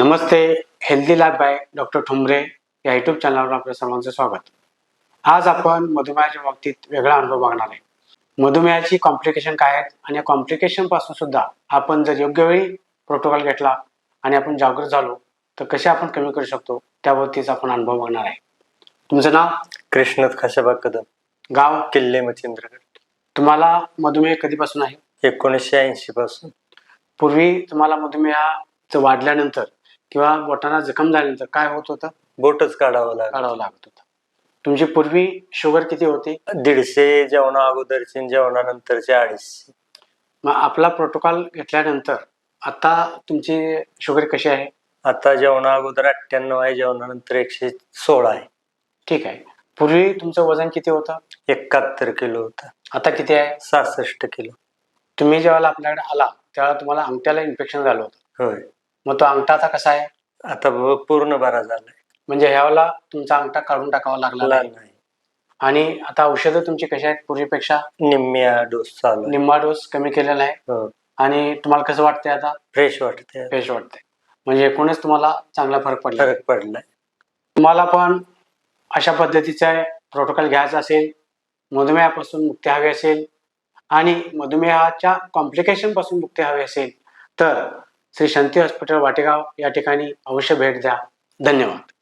Namaste healthy life by doctor Thumre या YouTube चॅनलवर आपल्या सर्वांचं स्वागत. आज आपण मधुमेहाच्या बाबतीत वेगळा अनुभव बघणार आहे. मधुमेहाची कॉम्प्लिकेशन काय आहेत आणि या कॉम्प्लिकेशनपासून सुद्धा आपण जर योग्य वेळी प्रोटोकॉल घेतला आणि आपण जागृत झालो तर कसे आपण कमी करू शकतो? त्याबाबतीचा आपण अनुभव बघणार आहे. तुमचं नाव? कृष्णत खाशाबा कदम. गाव? किल्ले मच्छिंद्रगड. तुम्हाला मधुमेह कधीपासून आहे? एकोणीसशे ऐंशी पासून पूर्वी तुम्हाला मधुमेहाचं वाढल्यानंतर किंवा बोटांना जखम झाल्यानंतर काय होत होतं? बोटच काढावं लागलं काढावं लागत होतं. तुमची पूर्वी शुगर किती होती? दीडशे जेवणा अगोदरचे आणि जेवणानंतरचे अडीचशे. मग आपला प्रोटोकॉल घेतल्यानंतर आता तुमची शुगर कशी आहे? आता जेवणा अगोदर अठ्ठ्याण्णव आहे जेवणानंतर एकशे सोळा आहे. ठीक आहे. पूर्वी तुमचं वजन किती होतं? एकाहत्तर किलो होता. आता किती आहे? सहासष्ट किलो. तुम्ही जेव्हा आपल्याकडे आला त्यावेळेला तुम्हाला अंगठ्याला इन्फेक्शन झालं होतं. होय. मग तो अंगठा आता कसा आहे? आता ब- पूर्ण बरा झालाय. म्हणजे ह्यावेळेला तुमचा अंगठा काढून टाकावा लागला नाही नाही. आणि आता औषधं तुमची कशी आहेत पूर्वीपेक्षा? निम्म्या डोस चालू. निम्मा डोस कमी केलेला आहे. हो. आणि तुम्हाला कसं वाटतंय आता? फ्रेश वाटते फ्रेश वाटतंय. म्हणजे एकूणच तुम्हाला चांगला फरक पडला. फरक पडलाय. तुम्हाला पण अशा पद्धतीचा प्रोटोकॉल घ्यायचा असेल मधुमेहापासून मुक्ती हवी असेल आणि मधुमेहाच्या कॉम्प्लिकेशनपासून मुक्ती हवी असेल तर श्री शांती हॉस्पिटल वाटेगाव या ठिकाणी अवश्य भेट द्या. धन्यवाद.